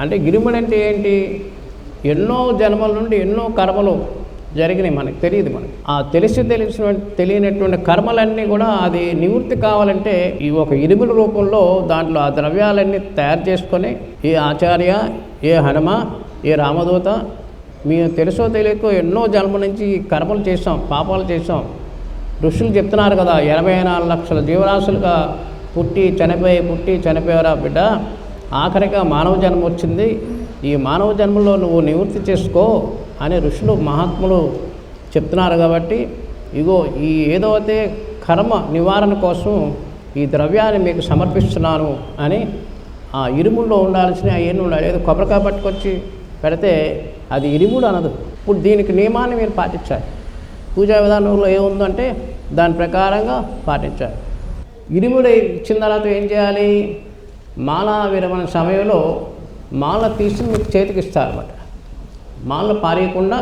అంటే ఇరుముడు అంటే ఏంటి? ఎన్నో జన్మల నుండి ఎన్నో కర్మలు జరిగినాయి మనకు తెలియదు మనకి. ఆ తెలిసి తెలిసిన తెలియనటువంటి కర్మలన్నీ కూడా అది నివృత్తి కావాలంటే ఈ ఒక ఇరుముడి రూపంలో దాంట్లో ఆ ద్రవ్యాలన్నీ తయారు చేసుకొని ఏ ఆచార్య ఏ హనుమ ఏ రామదూత మేము తెలుసో తెలియకో ఎన్నో జన్మ నుంచి కర్మలు చేసాం పాపాలు చేసాం ఋషులు చెప్తున్నారు కదా ఎనభై నాలుగు లక్షల జీవరాశులుగా పుట్టి చనిపోయి పుట్టి చనిపోయారా బిడ్డ? ఆఖరిగా మానవ జన్మ వచ్చింది. ఈ మానవ జన్మలో నువ్వు నివృత్తి చేసుకో అని ఋషులు మహాత్ములు చెప్తున్నారు కాబట్టి ఇగో ఈ ఏదైతే కర్మ నివారణ కోసం ఈ ద్రవ్యాన్ని మీకు సమర్పిస్తున్నాను అని ఆ ఇరుముల్లో ఉండాల్సిన అవన్నీ ఉండాలి. ఏదో కొబ్బరికాయ పట్టుకొచ్చి పెడితే అది ఇరుముడు అనదు. ఇప్పుడు దీనికి నియమాన్ని మీరు పాటించాలి. పూజా విధానంలో ఏముందంటే దాని ప్రకారంగా పాటించాలి. ఇరుముడు ఇచ్చిన తర్వాత ఏం చేయాలి? మాల విరమణ సమయంలో మాల తీసి మీకు చేతికి ఇస్తారన్నమాట మాల పారేయకుండా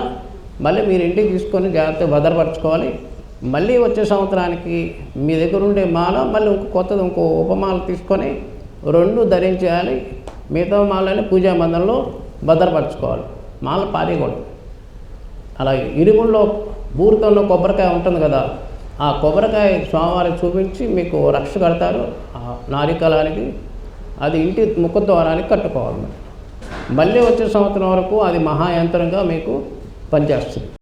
మళ్ళీ మీరు ఇంటికి తీసుకొని జాగ్రత్తగా భద్రపరచుకోవాలి. మళ్ళీ వచ్చే సంవత్సరానికి మీ దగ్గర ఉండే మాల మళ్ళీ ఇంకో కొత్తది ఇంకో ఉపమాల తీసుకొని రెండు ధరించేయాలి మిగతా మాలని పూజా మందంలో భద్రపరచుకోవాలి. మాల పారేయకూడదు. అలాగే ఇరుగుల్లో బూరితంలో కొబ్బరికాయ ఉంటుంది కదా ఆ కొబ్బరికాయ స్వామివారికి చూపించి మీకు రక్ష కడతారు. నారికలానికి అది ఇంటి ముఖద్వారానికి కట్టుకోవాలి. మళ్ళీ వచ్చే సంవత్సరం వరకు అది మహాయంత్రంగా మీకు పనిచేస్తుంది.